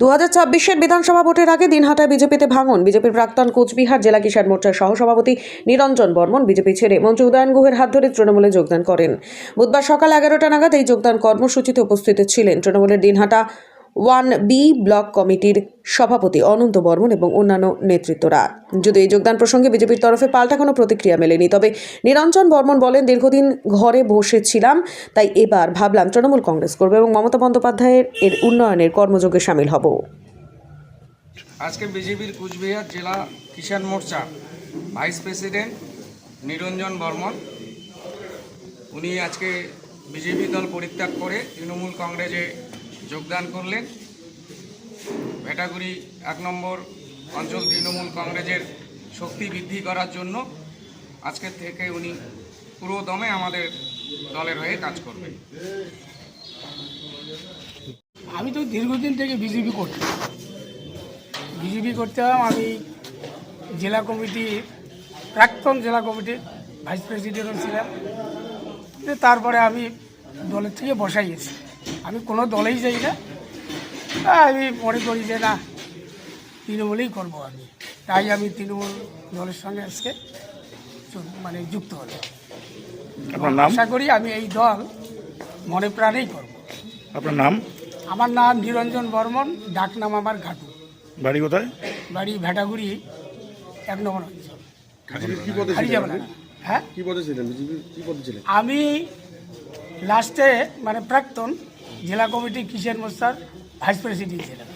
দু হাজার ছাব্বিশের বিধানসভা ভোটের আগে দিনহাটায় বিজেপিতে ভাঙন। বিজেপির প্রাক্তন কোচবিহার জেলা কিষাণ মোর্চার সহসভাপতি নিরঞ্জন বর্মন বিজেপি ছেড়ে মন্ত্রী উদয়ন গুহের হাত ধরে তৃণমূলে যোগদান করেন। বুধবার সকাল এগারোটা নাগাদ এই যোগদান কর্মসূচিতে উপস্থিত ছিলেন। তৃণমূলের দিনহাটা ওয়ান বি ব্লক কমিটির সভাপতি অনন্ত বর্মন এবং অন্যান্য নেতৃত্বরা। যদি এই যোগদান প্রসঙ্গে বিজেপির তরফে পাল্টা কোনো প্রতিক্রিয়া মেলেনি, তবে নিরঞ্জন বর্মন বলেন, দীর্ঘদিন ঘরে বসেছিলাম, তাই এবার ভাবলাম তৃণমূল কংগ্রেস করবে এবং মমতা বন্দ্যোপাধ্যায়ের এর উন্নয়নের কর্মযোগে সামিল হব। আজকে বিজেপির কুচবিহার জেলা কিষাণ মোর্চা ভাইস প্রেসিডেন্ট নিরঞ্জন বর্মন, উনি আজকে বিজেপি দল পরিত্যাগ করে তৃণমূল কংগ্রেসে যোগদান করলেন। ভেটাগুড়ি এক নম্বর, অঞ্চল তৃণমূল কংগ্রেসের শক্তি বৃদ্ধি করার জন্য আজকের থেকে উনি পুরো দমে আমাদের দলের হয়ে কাজ করবেন। আমি তো দীর্ঘদিন থেকে বিজেপি করতাম বিজেপি করতাম আমি জেলা কমিটির, প্রাক্তন জেলা কমিটির ভাইস প্রেসিডেন্টও ছিলাম। তারপরে আমি দলের থেকে বসাইয়েছি আমি কোনো দলেই যাই না। তা আমি মনে করি যে না। তৃণমূলেই করব আমি। তাই আমি তৃণমূল দলের সঙ্গে আজকে মানে যুক্ত হলাম। আপনার নাম? আশা করি আমি এই দল মনে প্রাণেই করব। আপনার নাম? আমার নাম নিরঞ্জন বর্মন ডাক নাম আমার ঘাটু। বাড়ি কোথায়? বাড়ি ভেটাগুড়ি এক নম্বর অঞ্চল? হ্যাঁ? কি পদে ছিলেন? আমি লাস্টে মানে প্রাক্তন জেলা কমিটি কিষেন মোস্তার ভাইস প্রেসিডেন্ট ছিলাম